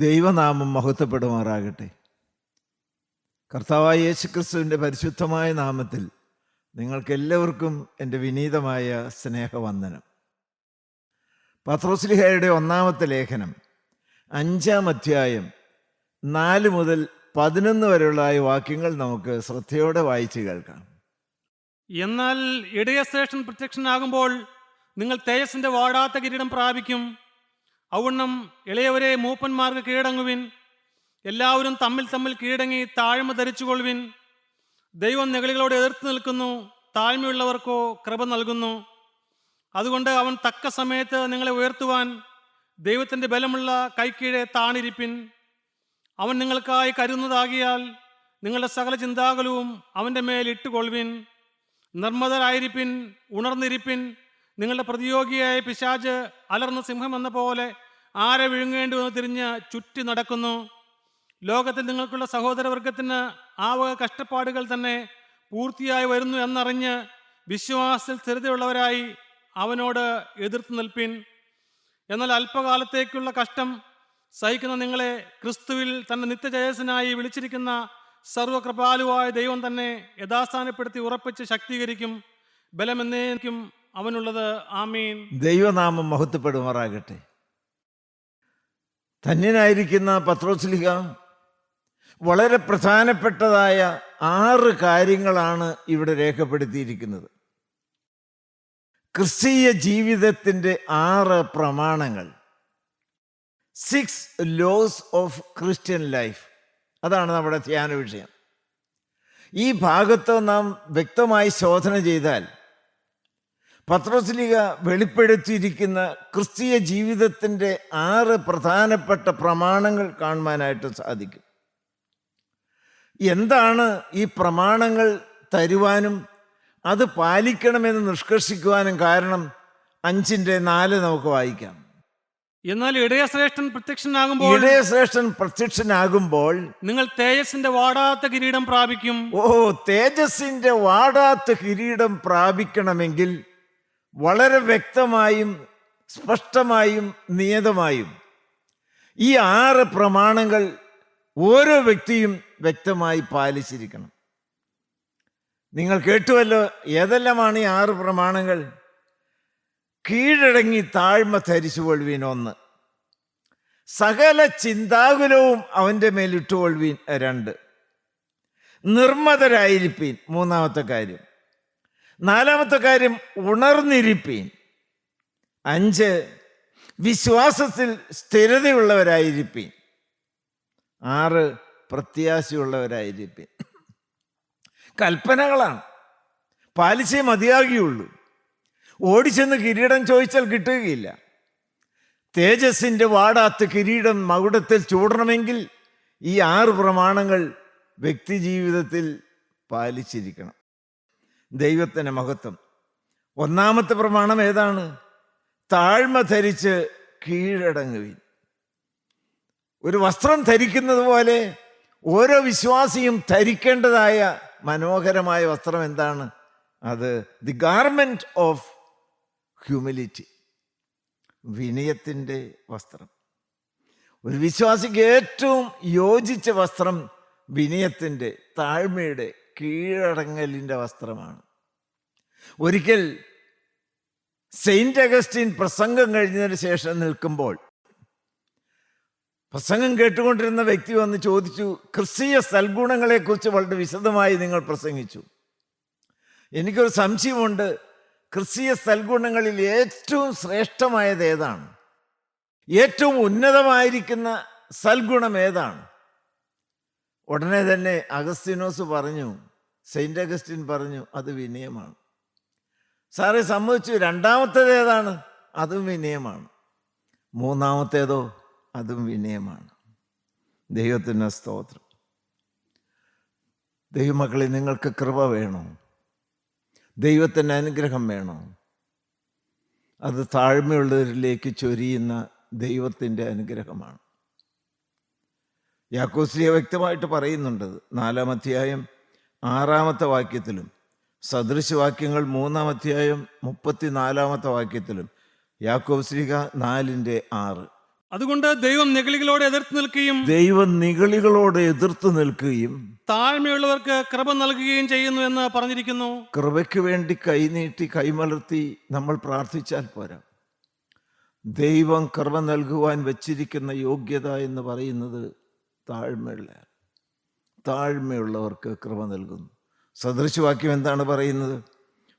ദൈവനാമം മഹത്വപ്പെടുമാറാകട്ടെ. കർത്താവായ യേശുക്രിസ്തുവിന്റെ പരിശുദ്ധമായ നാമത്തിൽ നിങ്ങൾക്കെല്ലാവർക്കും എന്റെ വിനീതമായ സ്നേഹവന്ദനം. പത്രോസ്ലിഹയുടെ ഒന്നാമത്തെ ലേഖനം അഞ്ചാം അധ്യായം നാല് മുതൽ പതിനൊന്ന് വരെയുള്ള വാക്യങ്ങൾ നമുക്ക് ശ്രദ്ധയോടെ വായിച്ചു കേൾക്കാം. എന്നാൽ ഇടയ സ്റ്റേഷൻ പ്രത്യക്ഷനാകുമ്പോൾ നിങ്ങൾ തേജസ്സിന്റെ വാടാത്ത കിരീടം പ്രാപിക്കും. ഔവണ്ണം ഇളയവരെ മൂപ്പന്മാർക്ക് കീഴടങ്ങുവിൻ. എല്ലാവരും തമ്മിൽ തമ്മിൽ കീഴടങ്ങി താഴ്മ ധരിച്ചുകൊള്ളുവിൻ. ദൈവം നികളികളോട് എതിർത്ത് നിൽക്കുന്നു താഴ്മയുള്ളവർക്കോ കൃപ നൽകുന്നു. അതുകൊണ്ട് അവൻ തക്ക സമയത്ത് നിങ്ങളെ ഉയർത്തുവാൻ ദൈവത്തിന്റെ ബലമുള്ള കൈക്കീഴെ താണിരിപ്പിൻ. അവൻ നിങ്ങൾക്കായി കരുതുന്നതാകിയാൽ നിങ്ങളുടെ സകല ചിന്താകുലവും അവന്റെ മേൽ ഇട്ടുകൊള്ളുവിൻ. നിർമ്മതരായിരിപ്പിൻ ഉണർന്നിരിപ്പിൻ. നിങ്ങളുടെ പ്രതിയോഗിയായ പിശാജ് അലർന്ന സിംഹം എന്ന പോലെ ആരെ വിഴുങ്ങേണ്ടി വന്ന് തിരിഞ്ഞ് ചുറ്റി നടക്കുന്നു. ലോകത്തിൽ നിങ്ങൾക്കുള്ള സഹോദരവർഗത്തിന് ആ വക കഷ്ടപ്പാടുകൾ തന്നെ പൂർത്തിയായി വരുന്നു എന്നറിഞ്ഞ് വിശ്വാസത്തിൽ സ്ഥിരതയുള്ളവരായി അവനോട് എതിർത്ത് നിൽപ്പിൻ. എന്നാൽ അല്പകാലത്തേക്കുള്ള കഷ്ടം സഹിക്കുന്ന നിങ്ങളെ ക്രിസ്തുവിൽ തന്റെ നിത്യജയസിനായി വിളിച്ചിരിക്കുന്ന സർവകൃപാലുവായ ദൈവം തന്നെ യഥാസ്ഥാനപ്പെടുത്തി ഉറപ്പിച്ച് ശക്തീകരിക്കും. ബലമെന്നേക്കും അവനുള്ളത്. ആമീൻ. ദൈവനാമം മഹത്വപ്പെടുമാറാകട്ടെ. ധന്യനായിരിക്കുന്ന പത്രോസ്ലിഹ വളരെ പ്രധാനപ്പെട്ടതായ ആറ് കാര്യങ്ങളാണ് ഇവിടെ രേഖപ്പെടുത്തിയിരിക്കുന്നത്. ക്രിസ്തീയ ജീവിതത്തിന്റെ ആറ് പ്രമാണങ്ങൾ. Six laws of Christian life അതാണ് നമ്മുടെ ധ്യാന വിഷയം. ഈ ഭാഗത്ത് നാം വ്യക്തമായി ശോധന ചെയ്താൽ പത്രോസ്ലിക വെളിപ്പെടുത്തിയിരിക്കുന്ന ക്രിസ്തീയ ജീവിതത്തിന്റെ ആറ് പ്രധാനപ്പെട്ട പ്രമാണങ്ങൾ കാണുവാനായിട്ട് സാധിക്കും. എന്താണ് ഈ പ്രമാണങ്ങൾ തരുവാനും അത് പാലിക്കണമെന്ന് നിഷ്കർഷിക്കുവാനും കാരണം? അഞ്ചിന്റെ നാല് നമുക്ക് വായിക്കാം. എന്നാൽ ഇടയശ്രേഷ്ഠൻ പ്രത്യക്ഷനാകുമ്പോൾ ഇടയശ്രേഷ്ഠൻ പ്രത്യക്ഷനാകുമ്പോൾ നിങ്ങൾ തേജസ്സിന്റെ വാടാത്ത കിരീടം പ്രാപിക്കും. ഓ തേജസ്സിന്റെ വാടാത്ത കിരീടം പ്രാപിക്കണമെങ്കിൽ വളരെ വ്യക്തമായും സ്പഷ്ടമായും നിയതമായും ഈ ആറ് പ്രമാണങ്ങൾ ഓരോ വ്യക്തിയും വ്യക്തമായി പാലിച്ചിരിക്കണം. നിങ്ങൾ കേട്ടുവല്ലോ ഏതെല്ലാമാണ് ഈ ആറ് പ്രമാണങ്ങൾ? കീഴടങ്ങി താഴ്മ ധരിച്ചുകൊള്ളുവീൻ ഒന്ന്. സകല ചിന്താകുലവും അവന്റെ മേലിട്ടുകൊള്ളുവീൻ രണ്ട്. നിർമ്മതരായിരിപ്പീൻ. മൂന്നാമത്തെ കാര്യം. നാലാമത്തെ കാര്യം ഉണർന്നിരിപ്പീൻ. അഞ്ച് വിശ്വാസത്തിൽ സ്ഥിരതയുള്ളവരായിരിപ്പീൻ. ആറ് പ്രത്യാശയുള്ളവരായിരിപ്പീൻ. കൽപ്പനകളാണ്. പാലിച്ചേ മതിയാകിയുള്ളൂ ഓടിച്ചെന്ന് കിരീടം ചോദിച്ചാൽ കിട്ടുകയില്ല. തേജസ്സിന്റെ വാടാത്ത കിരീടം മകുടത്തിൽ ചൂടണമെങ്കിൽ ഈ ആറ് പ്രമാണങ്ങൾ വ്യക്തിജീവിതത്തിൽ പാലിച്ചിരിക്കണം. ദൈവത്തിന്റെ മഹത്വം. ഒന്നാമത്തെ പ്രമാണം ഏതാണ്? താഴ്മ ധരിച്ച് കീഴടങ്ങുവിൻ. ഒരു വസ്ത്രം ധരിക്കുന്നത് പോലെ ഓരോ വിശ്വാസിയും ധരിക്കേണ്ടതായ മനോഹരമായ വസ്ത്രം എന്താണ്? അത് ദി ഗാർമെന്റ് ഓഫ് ഹ്യൂമിലിറ്റി വിനയത്തിന്റെ വസ്ത്രം. ഒരു വിശ്വാസിക്ക് ഏറ്റവും യോജിച്ച വസ്ത്രം വിനയത്തിന്റെ താഴ്മയുടെ കീഴടങ്ങലിന്റെ വസ്ത്രമാണ്. ഒരിക്കൽ സെയിന്റ് അഗസ്റ്റിൻ പ്രസംഗം കഴിഞ്ഞതിന് ശേഷം നിൽക്കുമ്പോൾ പ്രസംഗം കേട്ടുകൊണ്ടിരുന്ന വ്യക്തി വന്ന് ചോദിച്ചു ക്രിസ്തീയ സൽഗുണങ്ങളെക്കുറിച്ച് വളരെ വിശദമായി നിങ്ങൾ പ്രസംഗിച്ചു. എനിക്കൊരു സംശയമുണ്ട്. ക്രിസ്തീയ സൽഗുണങ്ങളിൽ ഏറ്റവും ശ്രേഷ്ഠമായത് ഏതാണ്? ഏറ്റവും ഉന്നതമായിരിക്കുന്ന സൽഗുണം ഏതാണ്? ഉടനെ തന്നെ അഗസ്തിനോസ് പറഞ്ഞു സെയിന്റ് അഗസ്റ്റിൻ പറഞ്ഞു അത് വിനയമാണ്. സാറേ സമ്മതിച്ചു. രണ്ടാമത്തേത് ഏതാണ്? അതും വിനയമാണ്. മൂന്നാമത്തേതോ? അതും വിനയമാണ്. ദൈവത്തിന് സ്തോത്രം. ദൈവമക്കളെ നിങ്ങൾക്ക് കൃപ വേണോ? ദൈവത്തിന്റെ അനുഗ്രഹം വേണോ? അത് താഴ്മയുള്ളവരിലേക്ക് ചൊരിയുന്ന ദൈവത്തിന്റെ അനുഗ്രഹമാണ്. യാക്കോസ്ലിയ വ്യക്തമായിട്ട് പറയുന്നുണ്ടത് നാലാം അധ്യായം ആറാമത്തെ വാക്യത്തിലും സദൃശവാക്യങ്ങൾ മൂന്നാം അധ്യായം മുപ്പത്തിനാലാമത്തെ വാക്യത്തിലും യാക്കോബ് ശ്രീക നാലിന്റെ ആറ്. അതുകൊണ്ട് ദൈവം നെഗളികളോട് എതിർത്ത് നിൽക്കുകയും ദൈവം നിഗളികളോട് എതിർത്ത് നിൽക്കുകയും താഴ്മയുള്ളവർക്ക് കൃപ നൽകുകയും ചെയ്യുന്നു എന്ന് പറഞ്ഞിരിക്കുന്നു. കൃപയ്ക്ക് വേണ്ടി കൈനീട്ടി കൈമലർത്തി നമ്മൾ പ്രാർത്ഥിച്ചാൽ പോരാ. ദൈവം കൃപ നൽകുവാൻ വച്ചിരിക്കുന്ന യോഗ്യത എന്ന് പറയുന്നത് താഴ്മയുള്ള താഴ്മയുള്ളവർക്ക് കൃപ നൽകുന്നു. സദൃശവാക്യം എന്താണ് പറയുന്നത്?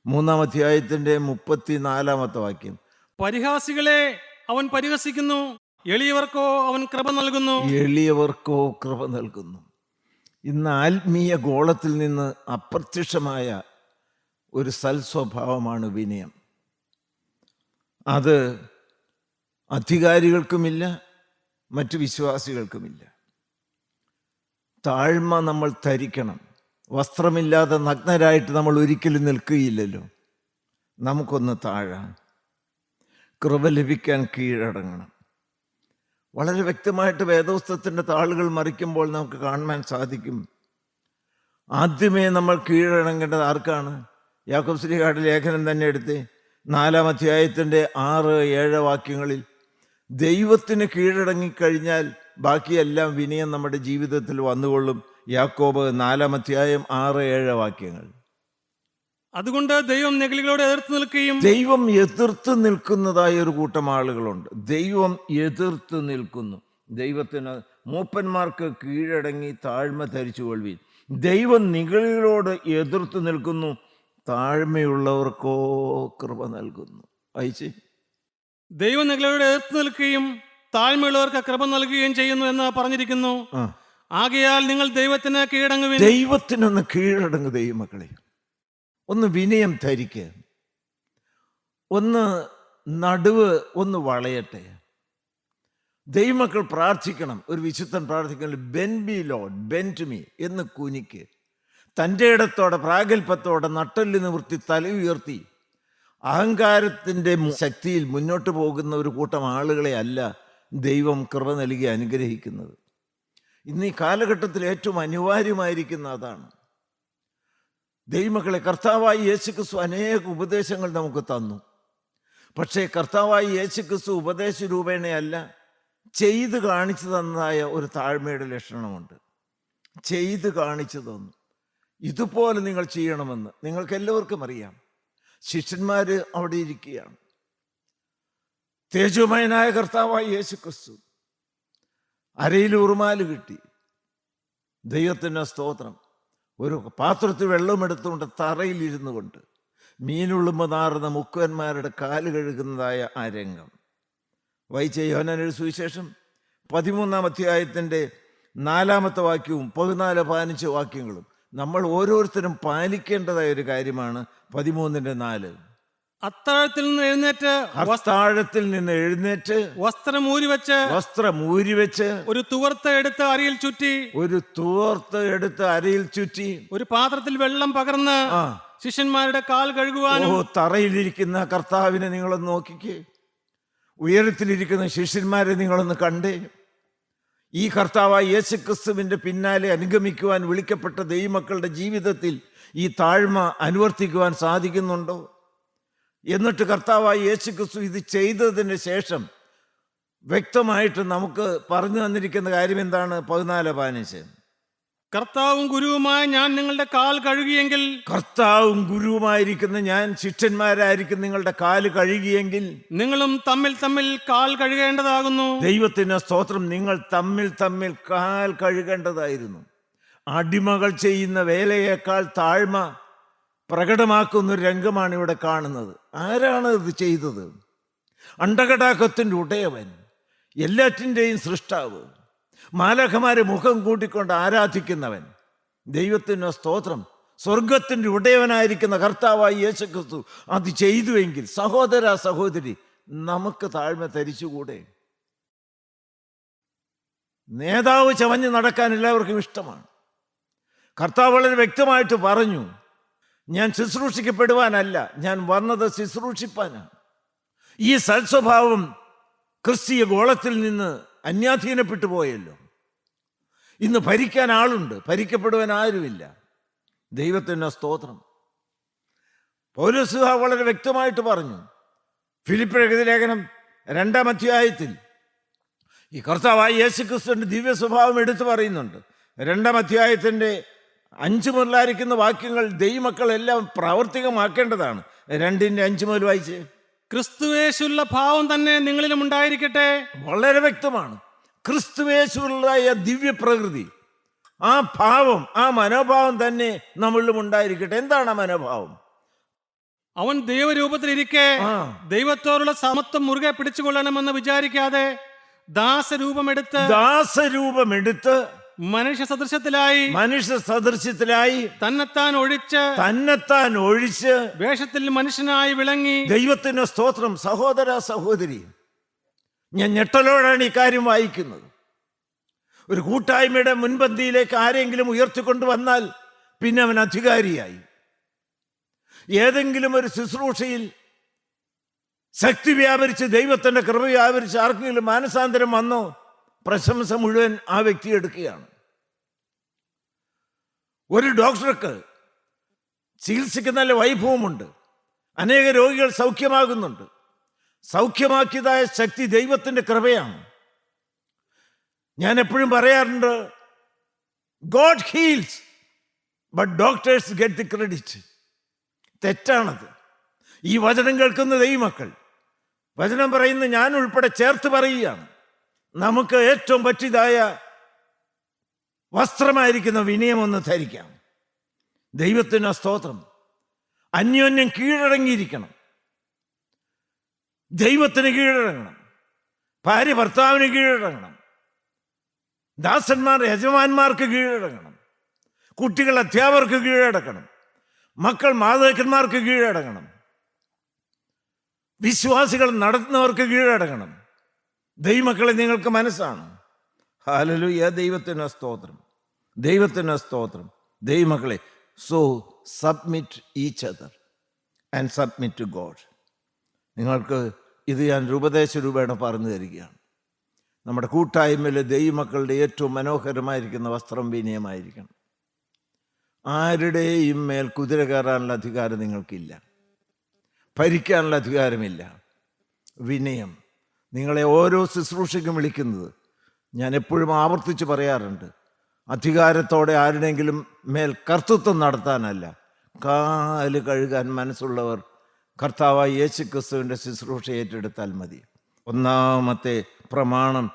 മൂന്നാം അധ്യായത്തിന്റെ മുപ്പത്തി നാലാമത്തെ വാക്യം. പരിഹാസികളെ അവൻ പരിഹസിക്കുന്നു എളിയവർക്കോ അവൻ കൃപ നൽകുന്നു. എളിയവർക്കോ കൃപ നൽകുന്നു. ഇന്ന് ആത്മീയ ഗോളത്തിൽ നിന്ന് അപ്രത്യക്ഷമായ ഒരു സൽസ്വഭാവമാണ് വിനയം. അത് അധികാരികൾക്കുമില്ല മറ്റു വിശ്വാസികൾക്കുമില്ല. താഴ്മ നമ്മൾ ധരിക്കണം. വസ്ത്രമില്ലാതെ നഗ്നരായിട്ട് നമ്മൾ ഒരിക്കലും നിൽക്കുകയില്ലല്ലോ. നമുക്കൊന്ന് താഴാം. കൃപ ലഭിക്കാൻ കീഴടങ്ങണം. വളരെ വ്യക്തമായിട്ട് വേദോസ്തത്തിന്റെ താളുകൾ മറിക്കുമ്പോൾ നമുക്ക് കാണുവാൻ സാധിക്കും. ആദ്യമേ നമ്മൾ കീഴടങ്ങേണ്ടത് ആർക്കാണ്? യാക്കോബ് ശ്രീകാട് ലേഖനം തന്നെ എടുത്ത് നാലാം അധ്യായത്തിന്റെ ആറ് ഏഴ് വാക്യങ്ങളിൽ ദൈവത്തിന് കീഴടങ്ങിക്കഴിഞ്ഞാൽ ബാക്കിയെല്ലാം വിനയം നമ്മുടെ ജീവിതത്തിൽ വന്നുകൊള്ളും. യാക്കോബ് നാലാം അധ്യായം ആറ് ഏഴ് വാക്യങ്ങൾ. അതുകൊണ്ട് ദൈവം നെഗളികളോട് എതിർത്ത് നിൽക്കുകയും ദൈവം എതിർത്ത് നിൽക്കുന്നതായ ഒരു കൂട്ടം ആളുകളുണ്ട്. ദൈവം എതിർത്ത് നിൽക്കുന്നു. ദൈവത്തിന് മൂപ്പന്മാർക്ക് കീഴടങ്ങി താഴ്മ ധരിച്ചു കൊള്ളുവീൻ ദൈവം നികളികളോട് എതിർത്ത് നിൽക്കുന്നു. താഴ്മയുള്ളവർക്കോ കൃപ നൽകുന്നു. അയച്ചേ. ദൈവം നെഗളികളോട് എതിർത്ത് നിൽക്കുകയും താഴ്മയുള്ളവർക്ക് കൃപ നൽകുകയും ചെയ്യുന്നു എന്ന് പറഞ്ഞിരിക്കുന്നു. ആകയാൽ നിങ്ങൾ ദൈവത്തിന് കീഴടങ്ങുവിൻ. ദൈവത്തിനൊന്ന് കീഴടങ്ങ് ദൈവമക്കളെ. ഒന്ന് വിനയം ധരിക്കുക ഒന്ന് നടുവ് ഒന്ന് വളയട്ടെ. ദൈവമക്കൾ പ്രാർത്ഥിക്കണം. ഒരു വിശുദ്ധൻ പ്രാർത്ഥിക്കണം bend be Lord bend to me എന്ന് കുനിക്ക്. തന്റെ ഇടത്തോടെ പ്രാഗൽഭത്തോടെ നട്ടൽ നിവൃത്തി തല ഉയർത്തി. അഹങ്കാരത്തിന്റെ ശക്തിയിൽ മുന്നോട്ട് പോകുന്ന ഒരു കൂട്ടം ആളുകളെ അല്ല ദൈവം കൃപ നൽകി അനുഗ്രഹിക്കുന്നത്. ഇന്ന് ഈ കാലഘട്ടത്തിൽ ഏറ്റവും അനിവാര്യമായിരിക്കുന്ന അതാണ്. ദൈവമക്കളെ കർത്താവായി യേശുക്രിസ്തു അനേക ഉപദേശങ്ങൾ നമുക്ക് തന്നു. പക്ഷേ കർത്താവായി യേശുക്രിസ്തു ഉപദേശ രൂപേണയല്ല ചെയ്ത് കാണിച്ചു തന്നതായ ഒരു താഴ്മയുടെ ലക്ഷണമുണ്ട്. ചെയ്ത് കാണിച്ചു തന്നു. ഇതുപോലെ നിങ്ങൾ ചെയ്യണമെന്ന് നിങ്ങൾക്ക് എല്ലാവർക്കും അറിയാം. ശിഷ്യന്മാർ അവിടെ ഇരിക്കുകയാണ്. തേജോമയനായ കർത്താവായ യേശുക്രിസ്തു. അരയിൽ ഉറുമാൽ കിട്ടി. ദൈവത്തിന്റെ സ്തോത്രം. ഒരു പാത്രത്തിൽ വെള്ളമെടുത്തുകൊണ്ട് തറയിലിരുന്നു കൊണ്ട് മീനുള്ളുമ്പോൾ നാറുന്ന മുക്കുവന്മാരുടെ കാൽ കഴുകുന്നതായ ആ രംഗം. വൈച്ച യോനൊരു സുവിശേഷം പതിമൂന്നാം അധ്യായത്തിന്റെ നാലാമത്തെ വാക്യവും പതിനാല് പതിനഞ്ച് വാക്യങ്ങളും നമ്മൾ ഓരോരുത്തരും പാലിക്കേണ്ടതായ ഒരു കാര്യമാണ് പതിമൂന്നിന്റെ നാല്. അത്താഴത്തിൽ നിന്ന് എഴുന്നേറ്റ് അത്താഴത്തിൽ നിന്ന് എഴുന്നേറ്റ് വസ്ത്രം ഊരി വെച്ച് വസ്ത്രം ഊരിവെച്ച് ഒരു തുവർത്ത് എടുത്ത് അരിയിൽ ചുറ്റി ഒരു തുവർത്ത് എടുത്ത് അരിയിൽ ചുറ്റി ഒരു പാത്രത്തിൽ വെള്ളം പകർന്ന് ശിഷ്യന്മാരുടെ കാൽ കഴുകുവാനും ഓ തറയിലിരിക്കുന്ന കർത്താവിനെ നിങ്ങളൊന്ന് നോക്കിക്കേ. ഉയരത്തിലിരിക്കുന്ന ശിഷ്യന്മാരെ നിങ്ങളൊന്ന് കണ്ടേ. ഈ കർത്താവായ യേശുക്രിസ്തുവിന്റെ പിന്നാലെ അനുഗമിക്കുവാൻ വിളിക്കപ്പെട്ട ദൈവമക്കളുടെ ജീവിതത്തിൽ ഈ താഴ്മ അനുവർത്തിക്കുവാൻ സാധിക്കുന്നുണ്ടോ? എന്നിട്ട് കർത്താവായ യേശുക്രിസ്തു ഇത് ചെയ്തതിന് ശേഷം വ്യക്തമായിട്ട് നമുക്ക് പറഞ്ഞു തന്നിരിക്കുന്ന കാര്യം എന്താണ്? പതിനാല് പതിനഞ്ച്. കർത്താവും ഗുരുവുമായ ഞാൻ നിങ്ങളുടെ കാൽ കഴുകിയെങ്കിൽ കർത്താവും ഗുരുവുമായിരിക്കുന്ന ഞാൻ ശിഷ്യന്മാരായിരിക്കും നിങ്ങളുടെ കാൽ കഴുകിയെങ്കിൽ നിങ്ങളും തമ്മിൽ തമ്മിൽ കാൽ കഴുകേണ്ടതാകുന്നു. ദൈവത്തിന് സ്തോത്രം നിങ്ങൾ തമ്മിൽ തമ്മിൽ കാൽ കഴുകേണ്ടതായിരുന്നു. അടിമകൾ ചെയ്യുന്ന വേലയേക്കാൾ താഴ്മ പ്രകടമാക്കുന്ന ഒരു രംഗമാണ് ഇവിടെ കാണുന്നത്. ആരാണ് ഇത് ചെയ്തത്? അണ്ടകടാക്കത്തിന്റെ ഉടയവൻ എല്ലാറ്റിന്റെയും സൃഷ്ടാവ് മാലഖമാരെ മുഖം കൂട്ടിക്കൊണ്ട് ആരാധിക്കുന്നവൻ ദൈവത്തിന്റെ സ്തോത്രം സ്വർഗത്തിന്റെ ഉടയവനായിരിക്കുന്ന കർത്താവായി യേശുക്രിസ്തു അത് ചെയ്തുവെങ്കിൽ സഹോദര സഹോദരി നമുക്ക് താഴ്മ ധരിച്ചുകൂടെ? നേതാവ് ചവഞ്ഞ് നടക്കാൻ എല്ലാവർക്കും ഇഷ്ടമാണ്. കർത്താവ് വളരെ വ്യക്തമായിട്ട് പറഞ്ഞു ഞാൻ ശുശ്രൂഷിക്കപ്പെടുവാനല്ല ഞാൻ വന്നത് ശുശ്രൂഷിപ്പാനാണ്. ഈ സൽസ്വഭാവം ക്രിസ്തീയ ഗോളത്തിൽ നിന്ന് അന്യാധീനപ്പെട്ടു പോയല്ലോ. ഇന്ന് ഭരിക്കാൻ ആളുണ്ട് ഭരിക്കപ്പെടുവാൻ ആരുമില്ല. ദൈവത്തിന്റെ സ്തോത്രം. പൗരസുഹ വളരെ വ്യക്തമായിട്ട് പറഞ്ഞു. ഫിലിപ്പിഴകതി ലേഖനം രണ്ടാം അധ്യായത്തിൽ. ഈ കർത്താവായ യേശു ക്രിസ്തുവിന്റെ ദിവ്യ സ്വഭാവം എടുത്തു പറയുന്നുണ്ട്. രണ്ടാം അധ്യായത്തിന്റെ അഞ്ച് മുതലായിരിക്കുന്ന വാക്യങ്ങൾ ദൈവമക്കളെല്ലാം പ്രാവർത്തികമാക്കേണ്ടതാണ്. രണ്ടിന്റെ അഞ്ച് മുതൽ വായിച്ച്. ക്രിസ്തുവേശുള്ള ഭാവം തന്നെ നിങ്ങളിലും ഉണ്ടായിരിക്കട്ടെ. വളരെ വ്യക്തമാണ്. ക്രിസ്തുവേശുള്ളതായ ദിവ്യ പ്രകൃതി ആ ഭാവം ആ മനോഭാവം തന്നെ നമ്മളിലും ഉണ്ടായിരിക്കട്ടെ. എന്താണ് ആ മനോഭാവം? അവൻ ദൈവരൂപത്തിലിരിക്കെ ദൈവത്തോടുള്ള സമത്വം മുറുകെ പിടിച്ചുകൊള്ളണമെന്ന് വിചാരിക്കാതെ ദാസരൂപമെടുത്ത് ദാസരൂപമെടുത്ത് മനുഷ്യ സദൃശത്തിലായി മനുഷ്യ സദൃശ്യത്തിലായി തന്നെത്താൻ ഒഴിച്ച് തന്നെത്താൻ ഒഴിച്ച് വേഷത്തിൽ മനുഷ്യനായി വിളങ്ങി ദൈവത്തിന് സ്തോത്രം സഹോദര സഹോദരി. ഞാൻ ഞെട്ടലോടാണ് ഈ കാര്യം വായിക്കുന്നത്. ഒരു കൂട്ടായ്മയുടെ മുൻപന്തിയിലേക്ക് ആരെങ്കിലും ഉയർത്തിക്കൊണ്ട് വന്നാൽ പിന്നെ അവൻ അധികാരിയായി. ഏതെങ്കിലും ഒരു ശുശ്രൂഷയിൽ ശക്തി വ്യാപരിച്ച് ദൈവത്തിന്റെ കൃപ വ്യാപരിച്ച് ആർക്കെങ്കിലും മാനസാന്തരം വന്നോ പ്രശംസ മുഴുവൻ ആ വ്യക്തി എടുക്കുകയാണ്. ഒരു ഡോക്ടർക്ക് ചികിത്സയ്ക്ക് നല്ല വൈഭവമുണ്ട്. അനേക രോഗികൾ സൗഖ്യമാകുന്നുണ്ട്. സൗഖ്യമാക്കിയതായ ശക്തി ദൈവത്തിന്റെ കൃപയാണ്. ഞാൻ എപ്പോഴും പറയാറുണ്ട് God heals but doctors get the credit തെറ്റാണത്. ഈ വചനം കേൾക്കുന്ന ദൈവമക്കൾ വചനം പറയുന്ന ഞാൻ ഉൾപ്പെടെ ചേർത്ത് പറയുകയാണ്. നമുക്ക് ഏറ്റവും പറ്റിയതായ വസ്ത്രമായിരിക്കുന്ന വിനയമൊന്ന് ധരിക്കാം. ദൈവത്തിന് സ്തോത്രം. അന്യോന്യം കീഴടങ്ങിയിരിക്കണം. ദൈവത്തിന് കീഴടങ്ങണം. ഭാര്യ ഭർത്താവിന് കീഴടങ്ങണം. ദാസന്മാർ യജമാന്മാർക്ക് കീഴടങ്ങണം. കുട്ടികൾ അധ്യാപകർക്ക് കീഴടക്കണം മക്കൾ മാതാക്കന്മാർക്ക് കീഴടങ്ങണം. വിശ്വാസികൾ നടത്തുന്നവർക്ക് കീഴടങ്ങണം. ദൈവമക്കളെ നിങ്ങൾക്ക് മനസ്സാണ്. ഹാലലുയ ദൈവത്തിന് സ്തോത്രം. ദൈവത്തിന് സ്തോത്രം. ദൈവമക്കളെ so submit each other and submit to God നിങ്ങൾക്ക് ഇത് ഞാൻ രൂപദേശ രൂപേണ പറഞ്ഞു തരികയാണ്. നമ്മുടെ കൂട്ടായ്മയിലെ ദൈവമക്കളുടെ ഏറ്റവും മനോഹരമായിരിക്കുന്ന വസ്ത്രം വിനയമായിരിക്കണം. ആരുടെയും മേൽ കുതിര കയറാനുള്ള അധികാരം നിങ്ങൾക്കില്ല. ഭരിക്കാനുള്ള അധികാരമില്ല. വിനയം. നിങ്ങളെ ഓരോ ശുശ്രൂഷയ്ക്കും വിളിക്കുന്നത് ഞാൻ എപ്പോഴും ആവർത്തിച്ച് പറയാറുണ്ട് അധികാരത്തോടെ ആരുടെങ്കിലും മേൽ കർത്തൃത്വം നടത്താനല്ല. കാൽ കഴുകാൻ മനസ്സുള്ളവർ കർത്താവായി യേശു ക്രിസ്തുവിന്റെ ശുശ്രൂഷ ഏറ്റെടുത്താൽ മതി. ഒന്നാമത്തെ പ്രമാണം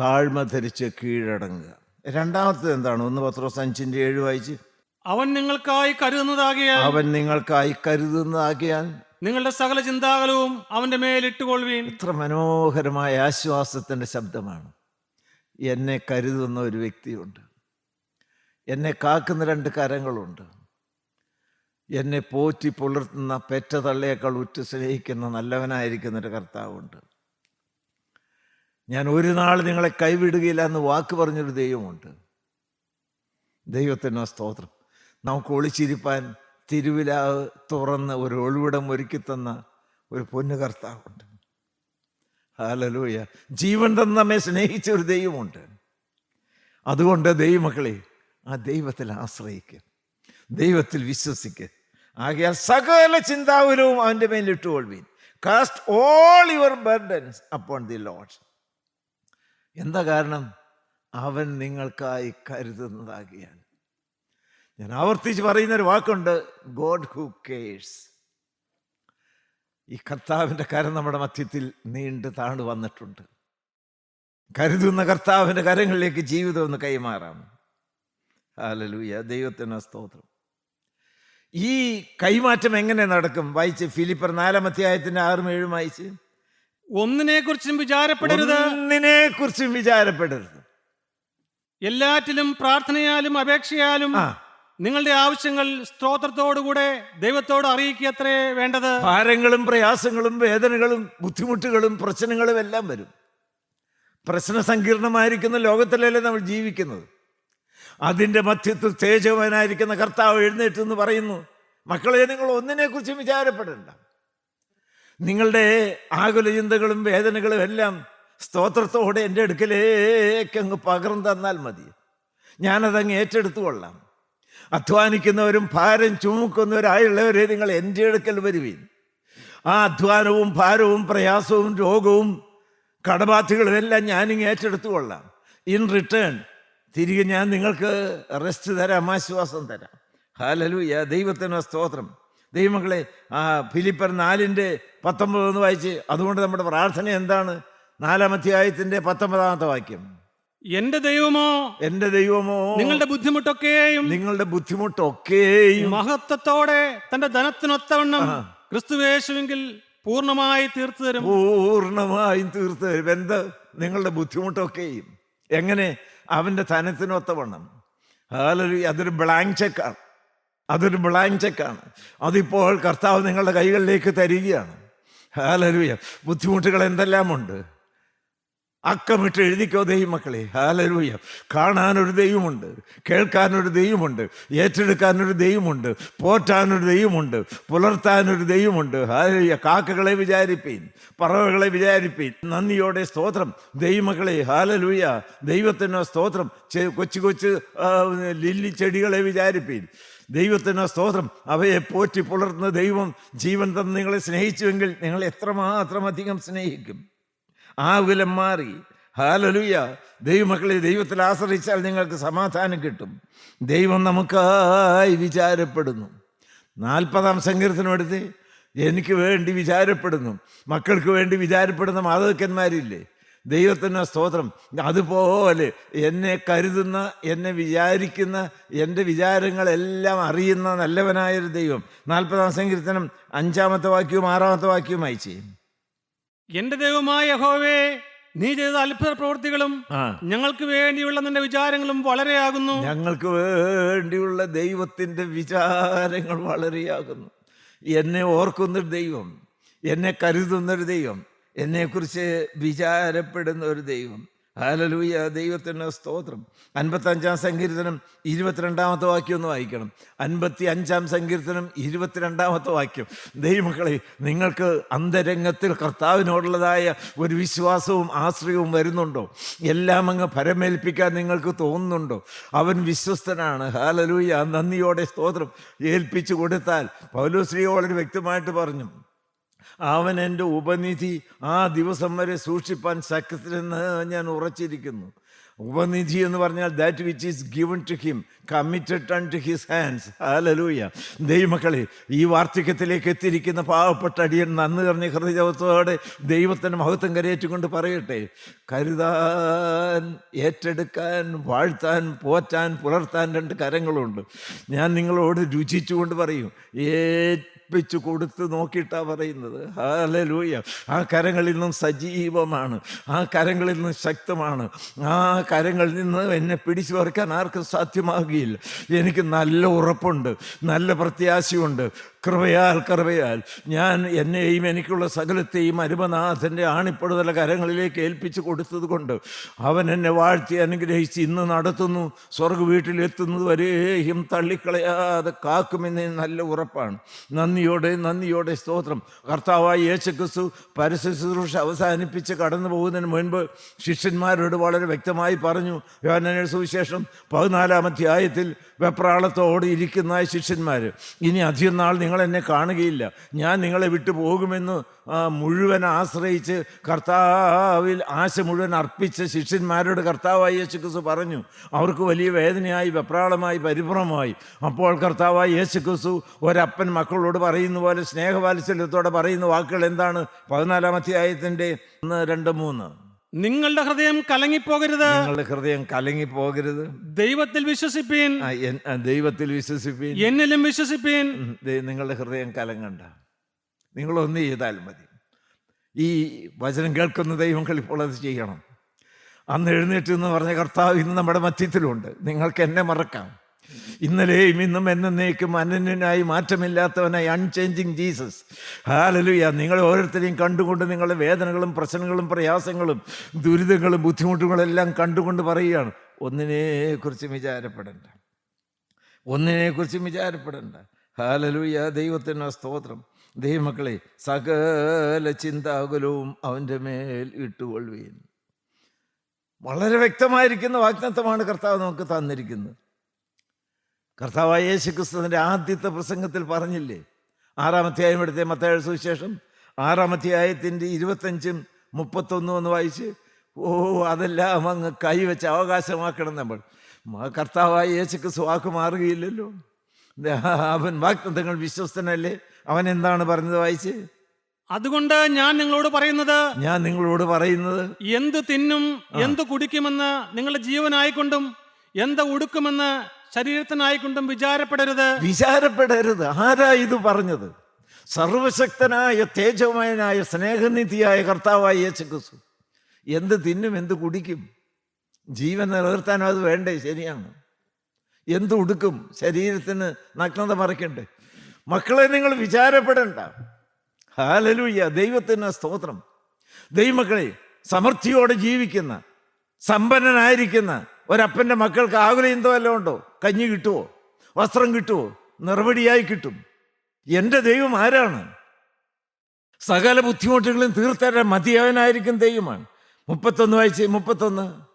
താഴ്മ ധരിച്ച് കീഴടങ്ങുക. രണ്ടാമത്തത് എന്താണ്? ഒന്ന് പത്രോസ് അഞ്ചിന്റെ ഏഴ് വായിച്ച്. അവൻ നിങ്ങൾക്കായി കരുതുന്നതാകിയാൽ അവൻ നിങ്ങൾക്കായി കരുതുന്നതാകിയാൽ നിങ്ങളുടെ സകല ചിന്താകലവും അവന്റെ മേലിട്ടുകൊള്ളുകയും ഇത്ര മനോഹരമായ ആശ്വാസത്തിന്റെ ശബ്ദമാണ്. എന്നെ കരുതുന്ന ഒരു വ്യക്തിയുണ്ട്. എന്നെ കാക്കുന്ന രണ്ട് കരങ്ങളുണ്ട്. എന്നെ പോറ്റി പുലർത്തുന്ന പെറ്റ തള്ളയേക്കാൾ ഉറ്റു സ്നേഹിക്കുന്ന നല്ലവനായിരിക്കുന്ന ഒരു കർത്താവുണ്ട്. ഞാൻ ഒരു നാൾ നിങ്ങളെ കൈവിടുകയില്ല എന്ന് വാക്ക് പറഞ്ഞൊരു ദൈവമുണ്ട്. ദൈവത്തിന് സ്തോത്രം. നമുക്ക് ഒളിച്ചിരിപ്പാൻ തിരുവിലാവ് തുറന്ന് ഒരു ഒളിവിടം ഒരുക്കി തന്ന ഒരു പൊന്നു കർത്താവുണ്ട്. ഹാലലൂയ ജീവൻ തന്നെ നമ്മെ സ്നേഹിച്ച ഒരു ദൈവമുണ്ട്. അതുകൊണ്ട് ദൈവമക്കളെ ആ ദൈവത്തിൽ ആശ്രയിക്കുക ദൈവത്തിൽ വിശ്വസിക്കുക ആകയാൽ സകല ചിന്താകുലവും അവന്റെ മേലിട്ടുകൊള്ളുവീൻ cast all your burdens upon the Lord എന്താ കാരണം? അവൻ നിങ്ങൾക്കായി കരുതുന്നതാകിയാൽ ഞാൻ ആവർത്തിച്ച് പറയുന്നൊരു വാക്കുണ്ട്. ഗോഡ് ഹു കേഴ്സ് ഈ കർത്താവിന്റെ കരം നമ്മുടെ മധ്യത്തിൽ നീണ്ട് താണു വന്നിട്ടുണ്ട്. കരുതുന്ന കർത്താവിന്റെ കരങ്ങളിലേക്ക് ജീവിതം ഒന്ന് കൈമാറാം. ഹാലലൂയ ദൈവത്തിന് സ്തോത്രം. ഈ കൈമാറ്റം എങ്ങനെ നടക്കും? വായിച്ച് ഫിലിപ്പർ നാലാം അധ്യായത്തിന്റെ ആറും ഏഴും വായിച്ച്. ഒന്നിനെ കുറിച്ചും വിചാരപ്പെടരുത്. ഒന്നിനെ കുറിച്ചും വിചാരപ്പെടരുത്. എല്ലാറ്റിലും പ്രാർത്ഥനയാലും അപേക്ഷയാലും നിങ്ങളുടെ ആവശ്യങ്ങൾ സ്തോത്രത്തോടുകൂടെ ദൈവത്തോട് അറിയിക്കുക അത്രേ വേണ്ടത്? ഭാരങ്ങളും പ്രയാസങ്ങളും വേദനകളും ബുദ്ധിമുട്ടുകളും പ്രശ്നങ്ങളും എല്ലാം വരും. പ്രശ്ന സങ്കീർണമായിരിക്കുന്ന ലോകത്തിലല്ലേ നമ്മൾ ജീവിക്കുന്നത്? അതിന്റെ മധ്യത്തിൽ തേജവനായിരിക്കുന്ന കർത്താവ് എഴുന്നേറ്റ് എന്ന് പറയുന്നു. മക്കളെ നിങ്ങൾ ഒന്നിനെക്കുറിച്ചും വിചാരപ്പെടേണ്ട. നിങ്ങളുടെ ആകുല ചിന്തകളും വേദനകളും എല്ലാം സ്തോത്രത്തോടെ എന്റെ അടുക്കലേക്ക് അങ്ങ് പകർന്നു തന്നാൽ മതി. ഞാനതങ്ങ് ഏറ്റെടുത്തു കൊള്ളാം അധ്വാനിക്കുന്നവരും ഭാരം ചുമക്കുന്നവരായുള്ളവരെ നിങ്ങൾ എന്റെ അടുക്കൽ വരുവീൻ. ആ അധ്വാനവും ഭാരവും പ്രയാസവും രോഗവും കടബാധ്യകളെല്ലാം ഞാനിങ്ങ് ഏറ്റെടുത്തു കൊള്ളാം ഇൻ റിട്ടേൺ തിരികെ ഞാൻ നിങ്ങൾക്ക് റെസ്റ്റ് തരാം ആശ്വാസം തരാം. ഹാലലൂയ ദൈവത്തിന് സ്തോത്രം. ദൈവമക്കളെ ആ ഫിലിപ്പർ നാലിന്റെ പത്തൊമ്പതെന്ന് വായിച്ച് അതുകൊണ്ട് നമ്മുടെ പ്രാർത്ഥന എന്താണ്? നാലാം അധ്യായത്തിന്റെ പത്തൊമ്പതാമത്തെ വാക്യം. എന്റെ ദൈവമോ? എന്റെ ദൈവമോ? നിങ്ങളുടെ ബുദ്ധിമുട്ടൊക്കെയും നിങ്ങളുടെ ബുദ്ധിമുട്ടൊക്കെയും മഹത്വത്തോടെ തന്റെ ധനത്തിനൊത്തവണ്ണം ക്രിസ്തുവേശുവെങ്കിൽ പൂർണമായി തീർത്തു തരും. പൂർണമായും തീർത്തു തരും. എന്ത്? നിങ്ങളുടെ ബുദ്ധിമുട്ടൊക്കെയും. എങ്ങനെ? അവന്റെ ധനത്തിനൊത്തവണ്ണം. അതൊരു അതൊരു ബ്ലാങ്ക് ചെക്കാണ് അതൊരു ബ്ലാങ്ക് ചെക്കാണ് അതിപ്പോൾ കർത്താവ് നിങ്ങളുടെ കൈകളിലേക്ക് തരികയാണ്. ഹാലലൂയ ബുദ്ധിമുട്ടുകൾ എന്തെല്ലാമുണ്ട്? അക്കമിട്ട് എഴുതിക്കോ ദൈവമക്കളെ. ഹാലലൂയ കാണാനൊരു ദൈവമുണ്ട് കേൾക്കാനൊരു ദൈവമുണ്ട് ഏറ്റെടുക്കാനൊരു ദൈവമുണ്ട് പോറ്റാനൊരു ദൈവമുണ്ട് പുലർത്താനൊരു ദൈവമുണ്ട്. ഹാലലൂയ കാക്കകളെ വിചാരിപ്പീൻ പറവകളെ വിചാരിപ്പീൻ. നന്ദിയോടെ സ്തോത്രം. ദൈവമക്കളെ ഹാലലൂയ ദൈവത്തിന് സ്തോത്രം. കൊച്ചു കൊച്ചു ലില്ലി ചെടികളെ വിചാരിപ്പീൻ. ദൈവത്തിന് സ്തോത്രം. അവയെ പോറ്റി പുലർത്തുന്ന ദൈവം ജീവൻ തന്നെ നിങ്ങളെ സ്നേഹിച്ചുവെങ്കിൽ നിങ്ങൾ എത്രമാത്രം അധികം സ്നേഹിക്കും. ആ വിലം മാറി. ഹാലലുയ ദൈവമക്കളെ ദൈവത്തിൽ ആശ്രയിച്ചാൽ നിങ്ങൾക്ക് സമാധാനം കിട്ടും. ദൈവം നമുക്കായി വിചാരപ്പെടുന്നു. നാൽപ്പതാം സങ്കീർത്തനം എടുത്ത് എനിക്ക് വേണ്ടി വിചാരപ്പെടുന്നു. മക്കൾക്ക് വേണ്ടി വിചാരപ്പെടുന്ന മാതൃക്കന്മാരില്ലേ ദൈവത്തിന് സ്തോത്രം. അതുപോലെ എന്നെ കരുതുന്ന എന്നെ വിചാരിക്കുന്ന എന്റെ വിചാരങ്ങളെല്ലാം അറിയുന്ന നല്ലവനായൊരു ദൈവം. നാൽപ്പതാം സങ്കീർത്തനം അഞ്ചാമത്തെ വാക്യവും ആറാമത്തെ വാക്യവും അയച്ചു എന്റെ ദൈവമായ ഹോവേ നീ ചെയ്ത അത്ഭുത പ്രവൃത്തികളും ഞങ്ങൾക്ക് വേണ്ടിയുള്ള നിന്റെ വിചാരങ്ങളും വളരെയാകുന്നു. ഞങ്ങൾക്ക് വേണ്ടിയുള്ള ദൈവത്തിന്റെ വിചാരങ്ങൾ വളരെയാകുന്നു. എന്നെ ഓർക്കുന്നൊരു ദൈവം എന്നെ കരുതുന്നൊരു ദൈവം എന്നെക്കുറിച്ച് വിചാരപ്പെടുന്ന ഒരു ദൈവം ഹാലലൂയ ദൈവത്തിന് സ്തോത്രം. അൻപത്തഞ്ചാം സങ്കീർത്തനം ഇരുപത്തിരണ്ടാമത്തെ വാക്യം ഒന്ന് വായിക്കണം. അൻപത്തി അഞ്ചാം സങ്കീർത്തനം ഇരുപത്തിരണ്ടാമത്തെ വാക്യം. ദൈവമക്കളെ നിങ്ങൾക്ക് അന്തരംഗത്തിൽ കർത്താവിനോടുള്ളതായ ഒരു വിശ്വാസവും ആശ്രയവും വരുന്നുണ്ടോ? എല്ലാം അങ്ങ് പരമേൽപ്പിക്കാൻ നിങ്ങൾക്ക് തോന്നുന്നുണ്ടോ? അവൻ വിശ്വസ്തനാണ്. ഹാലലൂയ നന്ദിയോടെ സ്തോത്രം ഏൽപ്പിച്ചു കൊടുത്താൽ. പൗലോശ്രീ വളരെ വ്യക്തമായിട്ട് പറഞ്ഞു. അവൻ എന്റെ ഉപനിധി ആ ദിവസം വരെ സൂക്ഷിപ്പാൻ സഖ്യത്തിലെന്ന് ഞാൻ ഉറച്ചിരിക്കുന്നു. ഉപനിധി എന്ന് പറഞ്ഞാൽ that which is given to him committed unto his hands hallelujah ദൈവമക്കളെ ഈ വാർദ്ധക്യത്തിലേക്ക് എത്തിയിരിക്കുന്ന പാവപ്പെട്ട അടിയൻ നന്ദി പറഞ്ഞ ഹൃദയത്തോടെ ദൈവത്തിന് മഹത്വം കരയേറ്റുകൊണ്ട് പറയട്ടെ. കരുതാൻ ഏറ്റെടുക്കാൻ വാഴ്ത്താൻ പോറ്റാൻ പുലർത്താൻ രണ്ട് കരങ്ങളുണ്ട്. ഞാൻ നിങ്ങളോട് രുചിച്ചുകൊണ്ട് പറയും ഏൽപ്പിച്ചു കൊടുത്ത് നോക്കിയിട്ടാണ് പറയുന്നത്. ഹാലലൂയ ആ കരങ്ങളിൽ നിന്നും സജീവമാണ്. ആ കരങ്ങളിൽ നിന്ന് ശക്തമാണ്. ആ കരങ്ങളിൽ നിന്ന് എന്നെ പിടിച്ചു പറിക്കാൻ ആർക്കും സാധ്യമാകുകയില്ല എനിക്ക് നല്ല ഉറപ്പുണ്ട്. നല്ല പ്രത്യാശയുണ്ട്. കൃപയാൽ കൃപയാൽ. ഞാൻ എന്നെയും എനിക്കുള്ള സകലത്തെയും അരുമനാഥന്റെ ആണിപ്പെടുതല കരങ്ങളിലേക്ക് ഏൽപ്പിച്ചു കൊടുത്തത് കൊണ്ട് അവൻ എന്നെ വാഴ്ത്തി അനുഗ്രഹിച്ച് ഇന്ന് നടത്തുന്നു. സ്വർഗ വീട്ടിലെത്തുന്നത് വരെയും തള്ളിക്കളയാതെ കാക്കുമെന്ന് നല്ല ഉറപ്പാണ്. നന്ദിയോടെ നന്ദിയോടെ സ്തോത്രം. കർത്താവായി യേശുക്രിസ്തു പരസ്യ അവസാനിപ്പിച്ച് കടന്നു പോകുന്നതിന് മുൻപ് ശിഷ്യന്മാരോട് വളരെ വ്യക്തമായി പറഞ്ഞു. യോഹന്നാന്റെ സുവിശേഷം പതിനാലാം അധ്യായത്തിൽ വെപ്രാളത്തോടെ ഇരിക്കുന്ന ശിഷ്യന്മാർ ഇനി അധികം നാൾ നിങ്ങൾ എന്നെ കാണുകയില്ല. ഞാൻ നിങ്ങളെ വിട്ടു പോകുമെന്ന് മുഴുവൻ ആശ്രയിച്ച് കർത്താവിൽ ആശ മുഴുവൻ അർപ്പിച്ച ശിഷ്യന്മാരോട് കർത്താവായ യേശുക്രിസ്തു പറഞ്ഞു. അവർക്ക് വലിയ വേദനയായി വെപ്രാളമായി പരിഭ്രമമായി. അപ്പോൾ കർത്താവായ യേശുക്രിസ്തു ഒരപ്പൻ മക്കളോട് പറയുന്ന പോലെ സ്നേഹവാത്സല്യത്തോടെ പറയുന്ന വാക്കുകൾ എന്താണ്? പതിനാലാം അധ്യായത്തിന്റെ ഒന്ന് രണ്ട് മൂന്ന്. നിങ്ങളുടെ ഹൃദയം കലങ്ങിപ്പോകരുത്. നിങ്ങളുടെ ഹൃദയം കലങ്ങിപ്പോകരുത്. ദൈവത്തിൽ വിശ്വസിപ്പീൻ. ദൈവത്തിൽ വിശ്വസിപ്പീൻ. എന്നിലും വിശ്വസിപ്പീൻ. നിങ്ങളുടെ ഹൃദയം കലങ്ങണ്ട. നിങ്ങളൊന്ന് ചെയ്താൽ മതി. ഈ വചനം കേൾക്കുന്ന ദൈവങ്ങൾ ഇപ്പോൾ അത് ചെയ്യണം. അന്ന് എഴുന്നേറ്റ് എന്ന് പറഞ്ഞ കർത്താവ് ഇന്ന് നമ്മുടെ മധ്യത്തിലുണ്ട്. നിങ്ങൾക്ക് എന്നെ മറക്കാം. ഇന്നലെയും ഇന്നും എന്നേക്കും അനന്യനായി മാറ്റമില്ലാത്തവനായി അൺചേഞ്ചിങ് ജീസസ് ഹാലലുയ നിങ്ങൾ ഓരോരുത്തരെയും കണ്ടുകൊണ്ട് നിങ്ങളുടെ വേദനകളും പ്രശ്നങ്ങളും പ്രയാസങ്ങളും ദുരിതങ്ങളും ബുദ്ധിമുട്ടുകളും എല്ലാം കണ്ടുകൊണ്ട് പറയുകയാണ്. ഒന്നിനെക്കുറിച്ച് വിചാരപ്പെടേണ്ട. ഒന്നിനെക്കുറിച്ചും വിചാരപ്പെടേണ്ട. ഹാലലുയ ദൈവത്തിന് സ്തോത്രം. ദൈവമക്കളെ സകല ചിന്താകുലവും അവന്റെ മേൽ ഇട്ടുകൊള്ളുകയും വളരെ വ്യക്തമായിരിക്കുന്ന വാഗ്ദത്തമാണ് കർത്താവ് നമുക്ക് തന്നിരിക്കുന്നത്. കർത്താവായ യേശു ക്രിസ്തുവിന്റെ ആദ്യത്തെ പ്രസംഗത്തിൽ പറഞ്ഞില്ലേ? ആറാം അധ്യായം എടുത്തേ മത്തായ സുവിശേഷം. ആറാം അധ്യായത്തിന്റെ ഇരുപത്തഞ്ചും മുപ്പത്തൊന്നും ഒന്ന് വായിച്ച് ഓ അതെല്ലാം അങ്ങ് കൈവച്ച് അവകാശമാക്കണം നമ്മൾ. കർത്താവായ യേശുക്ക് വാക്ക് മാറുകയില്ലല്ലോ. അവൻ വാക്തത്വങ്ങൾ വിശ്വസ്തനല്ലേ? അവൻ എന്താണ് പറഞ്ഞത് വായിച്ച്? അതുകൊണ്ട് ഞാൻ നിങ്ങളോട് പറയുന്നത് ഞാൻ നിങ്ങളോട് പറയുന്നത് എന്ത് തിന്നും എന്ത് കുടിക്കുമെന്ന് നിങ്ങളുടെ ജീവനായിക്കൊണ്ടും എന്ത് ഉടുക്കുമെന്ന് ശരീരത്തിനായിക്കൊണ്ടും വിചാരപ്പെടരുത്. വിചാരപ്പെടരുത്. ആരാ ഇത് പറഞ്ഞത്? സർവശക്തനായ തേജോമയനായ സ്നേഹനിധിയായ കർത്താവായ യേശു ക്രിസ്തു എന്ത് തിന്നും എന്ത് കുടിക്കും? ജീവൻ നിലനിർത്താനും അത് വേണ്ടേ? ശരിയാണ്. എന്ത് ഉടുക്കും? ശരീരത്തിന് നഗ്നത മറയ്ക്കണ്ടേ മക്കളെ നിങ്ങൾ വിചാരപ്പെടണ്ട. ഹാലലൂയ്യ. ദൈവത്തിന് സ്തോത്രം. ദൈവമക്കളെ സമൃദ്ധിയോടെ ജീവിക്കുന്ന സമ്പന്നനായിരിക്കുന്ന ഒരപ്പന്റെ മക്കൾക്ക് ആകുലയന്തോ വല്ലതും ഉണ്ടോ? കഞ്ഞി കിട്ടുമോ വസ്ത്രം കിട്ടുമോ നിറവടിയായി കിട്ടും. എന്റെ ദൈവം ആരാണ്? സകല ബുദ്ധിമുട്ടുകളും തീർത്തരാൻ മതിയാവനായിരിക്കും ദൈവമാണ്. മുപ്പത്തൊന്ന് വായിച്ച് മുപ്പത്തൊന്ന്.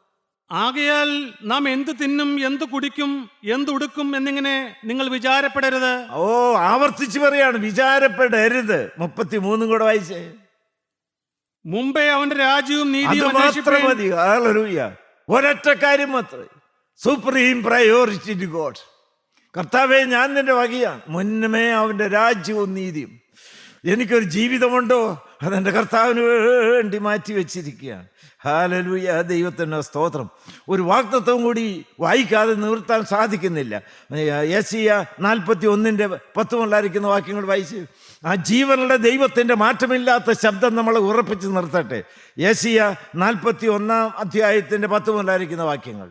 ആകയാൽ നാം എന്ത് തിന്നും എന്ത് കുടിക്കും എന്ത് ഉടുക്കും എന്നിങ്ങനെ നിങ്ങൾ വിചാരപ്പെടരുത്. ഓ ആവർത്തിച്ചു പറയാണ് വിചാരപ്പെടരുത്. മുപ്പത്തി മൂന്നും കൂടെ വായിച്ചേ. മുമ്പേ അവന്റെ രാജ്യവും നീതിയും ഒരൊറ്റ കാര്യം മാത്രമേ. Supreme priority to God. കർത്താവേ ഞാൻ നിന്റെ വകയാണ്. മുന്നമേ അവന്റെ രാജ്യവും നീതിയും. എനിക്കൊരു ജീവിതമുണ്ടോ? അതെന്റെ കർത്താവിന് വേണ്ടി മാറ്റി വെച്ചിരിക്കുകയാണ്. ഹാലലൂയ ദൈവത്തിന്റെ സ്തോത്രം. ഒരു വാക്തത്വം കൂടി വായിക്കാതെ നിവർത്താൻ സാധിക്കുന്നില്ല. യസിയ നാൽപ്പത്തി ഒന്നിന്റെ പത്ത് മുതലായിരിക്കുന്ന വാക്യങ്ങൾ വായിച്ച് ആ ജീവനുള്ള ദൈവത്തിന്റെ മാറ്റമില്ലാത്ത ശബ്ദം നമ്മൾ ഉറപ്പിച്ച് നിർത്തട്ടെ. യേശിയ നാൽപ്പത്തി ഒന്നാം അധ്യായത്തിന്റെ പത്ത് മുതലായിരിക്കുന്ന വാക്യങ്ങൾ.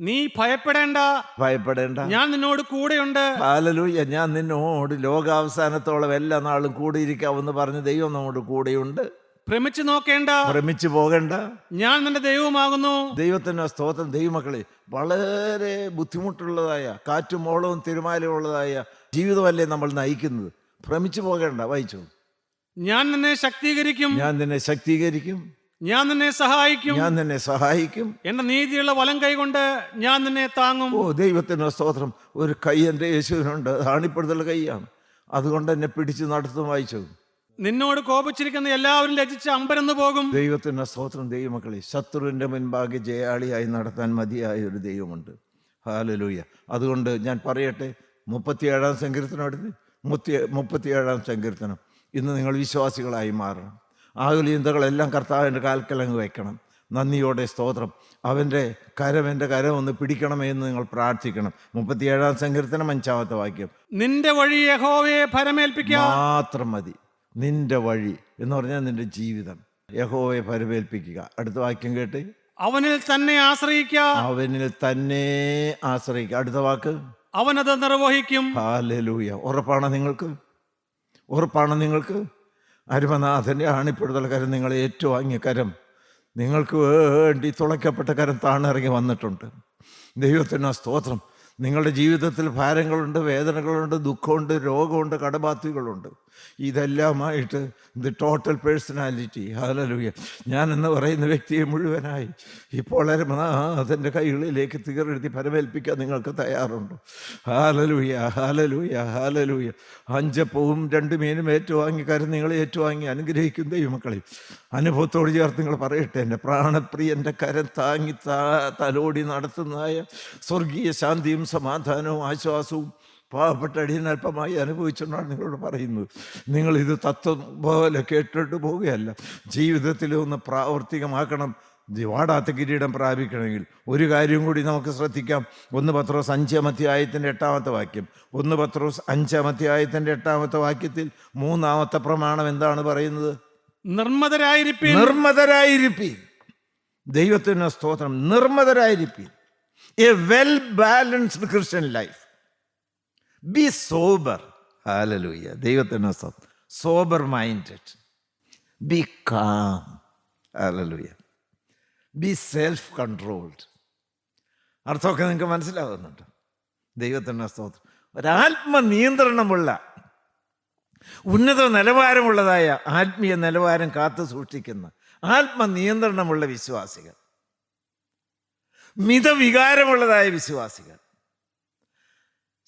നീ ഭയപ്പെടേണ്ട. ഭയപ്പെടേണ്ട. ഞാൻ നിന്നോട് കൂടെയുണ്ട്. ഹാലലൂയ ഞാൻ നിന്നോട് ലോകാവസാനത്തോളം എല്ലാ നാളും കൂടിയിരിക്കാമെന്ന് പറഞ്ഞ് ദൈവം നമ്മോട് കൂടെയുണ്ട്. ഭ്രമിച്ചു നോക്കേണ്ട. ഭ്രമിച്ചു പോകേണ്ട. ഞാൻ നിന്റെ ദൈവമാകുന്നു ദൈവത്തിന്റെ സ്തോത്രം ദൈവമക്കളെ വളരെ ബുദ്ധിമുട്ടുള്ളതായ കാറ്റും മോളവും തിരുമാലയും ഉള്ളതായ ജീവിതമല്ലേ നമ്മൾ നയിക്കുന്നത്. ഭ്രമിച്ചു പോകേണ്ട വായിച്ചു. ഞാൻ നിന്നെ ശക്തീകരിക്കും. ഞാൻ നിന്നെ ശക്തീകരിക്കും. ഞാൻ നിന്നെ സഹായിക്കും. ഞാൻ നിന്നെ സഹായിക്കും. എന്റെ നീതിയുള്ള വലം കൈകൊണ്ട് ഞാൻ നിന്നെ താങ്ങും. ഓ ദൈവത്തിന്റെ സ്തോത്രം. ഒരു കൈ എന്റെ യേശുവിനുണ്ട്. ആണിപ്പെടുത്തുള്ള കൈയാണ്. അതുകൊണ്ട് എന്നെ പിടിച്ചു നടത്തും വായിച്ചു. നിന്നോട് കോപിച്ചിരിക്കുന്ന എല്ലാവരും ലജിച്ച് അമ്പരന്ന് പോകും. ദൈവത്തിന്റെ സ്തോത്രം ദൈവമക്കളെ. ശത്രുവിന്റെ മുൻപാകെ ജയാളിയായി നടത്താൻ മതിയായ ഒരു ദൈവമുണ്ട്. ഹാലലൂയ. അതുകൊണ്ട് ഞാൻ പറയട്ടെ മുപ്പത്തിയേഴാം സങ്കീർത്തനം എടുത്ത് മുപ്പത്തി മുപ്പത്തിയേഴാം സങ്കീർത്തനം. ഇന്ന് നിങ്ങൾ വിശ്വാസികളായി മാറണം. ആകുലീന്തകളെല്ലാം കർത്താവിന്റെ കാൽക്കലങ്ങ് വയ്ക്കണം. നന്ദിയോടെ സ്തോത്രം. അവന്റെ കരം എന്റെ കരം ഒന്ന് പിടിക്കണമേ എന്ന് നിങ്ങൾ പ്രാർത്ഥിക്കണം. മുപ്പത്തിയേഴാം സങ്കീർത്തനം അഞ്ചാമത്തെ വാക്യം. നിന്റെ വഴി യഹോവയെ ഫലമേൽപ്പിക്കുക മാത്രം മതി. നിന്റെ വഴി എന്ന് പറഞ്ഞാൽ നിന്റെ ജീവിതം. യഹോവയെ ഫലമേൽപ്പിക്കുക അടുത്ത വാക്യം കേട്ട്. അവനിൽ തന്നെ ആശ്രയിക്കുക അവനിൽ തന്നെ ആശ്രയിക്കുക. അടുത്ത വാക്ക്. അവനത് നിർവഹിക്കും. ഹാലലൂയ. ഉറപ്പാണ് നിങ്ങൾക്ക്? ഉറപ്പാണ് നിങ്ങൾക്ക്? അരുമനാഥന്റെ ആണിപ്പെടുതൽ കരം നിങ്ങൾ ഏറ്റുവാങ്ങിയ കരം നിങ്ങൾക്ക് വേണ്ടി തുളയ്ക്കപ്പെട്ട കരം താണിറങ്ങി വന്നിട്ടുണ്ട്. ദൈവത്തിന് സ്തോത്രം. നിങ്ങളുടെ ജീവിതത്തിൽ ഭാരങ്ങളുണ്ട് വേദനകളുണ്ട് ദുഃഖമുണ്ട് രോഗമുണ്ട് കടബാധ്യതകളുണ്ട്. ഇതെല്ലാമായിട്ട് ദി ടോട്ടൽ പേഴ്സണാലിറ്റി ഹാലലൂയ ഞാൻ എന്ന് പറയുന്ന വ്യക്തിയെ മുഴുവനായി. ഇപ്പോൾ അതിന്റെ കൈകളിലേക്ക് തീർത്തി പരമേൽപ്പിക്കാൻ നിങ്ങൾക്ക് തയ്യാറുണ്ടോ. ഹാലലൂയ ഹാലലൂയ ഹാലലൂയ അഞ്ചപ്പവും രണ്ട് മീനും ഏറ്റുവാങ്ങി കാര്യം നിങ്ങൾ ഏറ്റുവാങ്ങി അനുഗ്രഹിക്കും ദൈവമക്കളെ. അനുഭവത്തോട് ചേർത്ത് നിങ്ങൾ പറയട്ടെ എന്റെ പ്രാണപ്രിയന്റെ കരം താങ്ങി താ തലോടി നടത്തുന്നതായ സ്വർഗീയ ശാന്തിയും സമാധാനവും ആശ്വാസവും പാവപ്പെട്ട അടിയൻ അല്പമായി അനുഭവിച്ചുകൊണ്ടാണ് നിങ്ങളോട് പറയുന്നത്. നിങ്ങൾ ഇത് തത്വം പോലെ കേട്ടിട്ട് പോവുകയല്ല. ജീവിതത്തിൽ ഒന്ന് പ്രാവർത്തികമാക്കണം. വാടാത്ത കിരീടം പ്രാപിക്കണമെങ്കിൽ ഒരു കാര്യം കൂടി നമുക്ക് ശ്രദ്ധിക്കാം. ഒന്ന് പത്രോസ് അഞ്ചാം അധ്യായത്തിന്റെ എട്ടാമത്തെ വാക്യം. ഒന്ന് പത്രോസ് അഞ്ചാം അധ്യായത്തിന്റെ എട്ടാമത്തെ വാക്യത്തിൽ മൂന്നാമത്തെ പ്രമാണം എന്താണ് പറയുന്നത്? നിർമ്മതരായിരിക്കും നിർമ്മതരായിരിക്കും ദൈവത്തിന് സ്തോത്രം. നിർമ്മതരായിരിക്കും a well balanced Christian life. Be sober hallelujah ദൈവത്തിന് സോബർ മൈൻഡഡ് ബി കാം ഹാലലൂയ്യ ബി സെൽഫ് കൺട്രോൾഡ് അർത്ഥമൊക്കെ നിങ്ങൾക്ക് മനസ്സിലാകുന്നുണ്ട് ദൈവത്തിന്റെ സ്തോത്രം ഒരാത്മനിയന്ത്രണമുള്ള ഉന്നത നിലവാരമുള്ളതായ ആത്മീയ നിലവാരം കാത്തു സൂക്ഷിക്കുന്ന ആത്മനിയന്ത്രണമുള്ള വിശ്വാസികൾ. മിതവികാരമുള്ളതായ വിശ്വാസികൾ.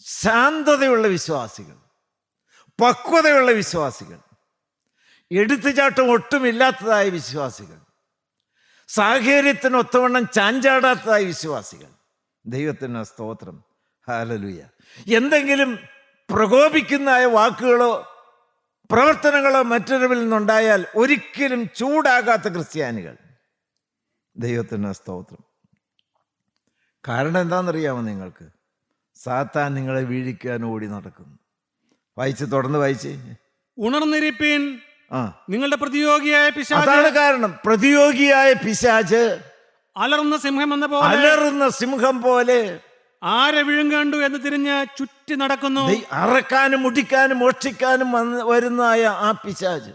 ശാന്തതയുള്ള വിശ്വാസികൾ പക്വതയുള്ള വിശ്വാസികൾ എടുത്തുചാട്ടം ഒട്ടുമില്ലാത്തതായ വിശ്വാസികൾ സാഹചര്യത്തിന് ഒത്തവണ്ണം ചാഞ്ചാടാത്തതായ വിശ്വാസികൾ. ദൈവത്തിന് സ്തോത്രം. ഹാലലുയ എന്തെങ്കിലും പ്രകോപിക്കുന്നതായ വാക്കുകളോ പ്രവർത്തനങ്ങളോ മറ്റൊരുവിൽ നിന്നുണ്ടായാൽ ഒരിക്കലും ചൂടാകാത്ത ക്രിസ്ത്യാനികൾ. ദൈവത്തിന് സ്തോത്രം. കാരണം എന്താണെന്നറിയാമോ നിങ്ങൾക്ക്? സാത്താൻ നിങ്ങളെ വീഴിക്കാൻ ഓടി നടക്കുന്നു. വായിച്ച് തുടർന്ന് വായിച്ച്. ഉണർന്നിരിപ്പീൻ ആ. നിങ്ങളുടെ പ്രതിയോഗിയായ പിശാച് അതാണ് കാരണം. പ്രതിയോഗിയായ പിശാച് അലർന്ന സിംഹം എന്ന പോലെ അലറുന്ന സിംഹം പോലെ ആരെ വിഴുങ്ങണ്ടു എന്ന് തിരിഞ്ഞ് ചുറ്റി നടക്കുന്നു? ദൈ- അറക്കാനും മുടിക്കാനും മോഷ്ടിക്കാനും വന്ന് വരുന്നതായ ആ പിശാച്.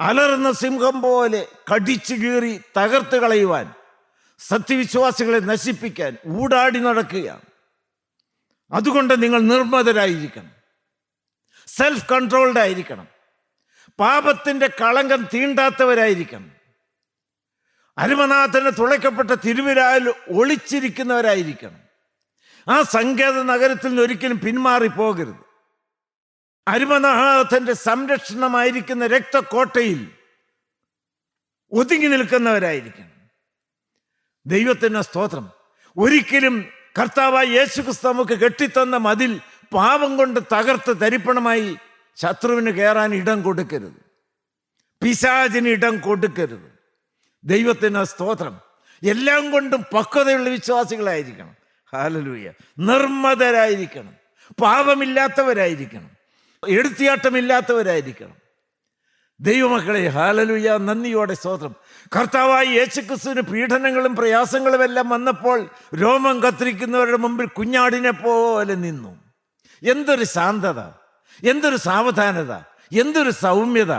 അലറുന്ന സിംഹം പോലെ കടിച്ചു കീറി തകർത്ത് കളയുവാൻ സത്യവിശ്വാസികളെ നശിപ്പിക്കാൻ ഊടാടി നടക്കുകയാണ്. അതുകൊണ്ട് നിങ്ങൾ നിർമ്മതരായിരിക്കണം. സെൽഫ് കൺട്രോൾഡ് ആയിരിക്കണം. പാപത്തിന്റെ കളങ്കം തീണ്ടാത്തവരായിരിക്കണം. അരുമനാഥന് തുളയ്ക്കപ്പെട്ട തിരുവിരായിൽ ഒളിച്ചിരിക്കുന്നവരായിരിക്കണം. ആ സങ്കേത നഗരത്തിൽ നിന്ന് ഒരിക്കലും പിന്മാറിപ്പോകരുത്. അരുമനാഥന്റെ സംരക്ഷണമായിരിക്കുന്ന രക്തക്കോട്ടയിൽ ഒതുങ്ങി നിൽക്കുന്നവരായിരിക്കണം. ദൈവത്തിന്റെ സ്തോത്രം. ഒരിക്കലും കർത്താവായ യേശുക്രിസ്തു നമുക്ക് കെട്ടിത്തന്ന മതിൽ പാപം കൊണ്ട് തകർത്ത് തരിപ്പണമായി ശത്രുവിന് കയറാൻ ഇടം കൊടുക്കരുത്. പിശാചിന് ഇടം കൊടുക്കരുത്. ദൈവത്തിന് സ്തോത്രം. എല്ലാം കൊണ്ടും പക്വതയുള്ള വിശ്വാസികളായിരിക്കണം. ഹാലലൂയ നിർമ്മതരായിരിക്കണം. പാപമില്ലാത്തവരായിരിക്കണം. എടുത്തിയാട്ടമില്ലാത്തവരായിരിക്കണം ദൈവമക്കളെ ഹാലലുയ നന്ദിയോടെ സ്തോത്രം. കർത്താവായി യേശുക്രിസ്തുവിന് പീഡനങ്ങളും പ്രയാസങ്ങളും എല്ലാം വന്നപ്പോൾ രോമം കത്തിരിക്കുന്നവരുടെ മുമ്പിൽ കുഞ്ഞാടിനെ പോലെ നിന്നു. എന്തൊരു ശാന്തത എന്തൊരു സാവധാനത എന്തൊരു സൗമ്യത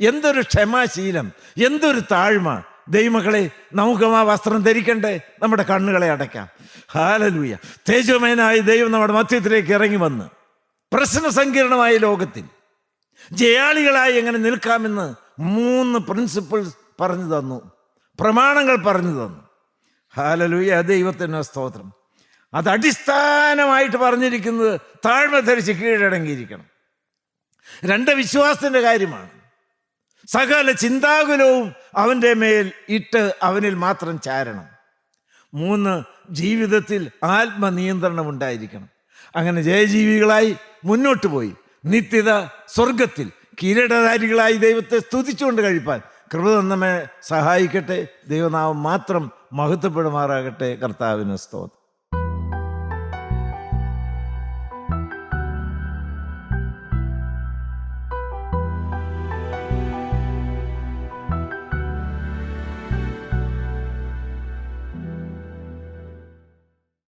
എന്തൊരു ക്ഷമാശീലം എന്തൊരു താഴ്മ. ദൈവമക്കളെ നമുക്കും ആ വസ്ത്രം ധരിക്കണ്ടേ? നമ്മുടെ കണ്ണുകളെ അടയ്ക്കാം. ഹാലലൂയ. തേജോമയനായ ദൈവം നമ്മുടെ മധ്യത്തിലേക്ക് ഇറങ്ങി വന്ന് പ്രശ്ന സങ്കീർണമായ ലോകത്തിൽ ജയാളികളായി എങ്ങനെ നിൽക്കാമെന്ന് മൂന്ന് പ്രിൻസിപ്പിൾസ് പറഞ്ഞു തന്നു. പ്രമാണങ്ങൾ പറഞ്ഞു തന്നു. ഹാലലൂയ ദൈവത്തിന്റെ സ്തോത്രം. അത് അടിസ്ഥാനമായിട്ട് പറഞ്ഞിരിക്കുന്നത് താഴ്മ ധരിച്ച് കീഴടങ്ങിയിരിക്കണം. രണ്ട് വിശ്വാസത്തിന്റെ കാര്യമാണ്. സകല ചിന്താകുലവും അവന്റെ മേൽ ഇട്ട് അവനിൽ മാത്രം ചാരണം. മൂന്ന് ജീവിതത്തിൽ ആത്മനിയന്ത്രണം ഉണ്ടായിരിക്കണം. അങ്ങനെ ജയജീവികളായി മുന്നോട്ട് പോയി. നിത്യത സ്വർഗത്തിൽ കിരീടധാരികളായി ദൈവത്തെ സ്തുതിച്ചുകൊണ്ട് കഴിപ്പാൻ കൃപ നമ്മെ സഹായിക്കട്ടെ. ദൈവനാമം മാത്രം മഹത്വപ്പെടുമാറാകട്ടെ. കർത്താവിന് സ്തോത്രം.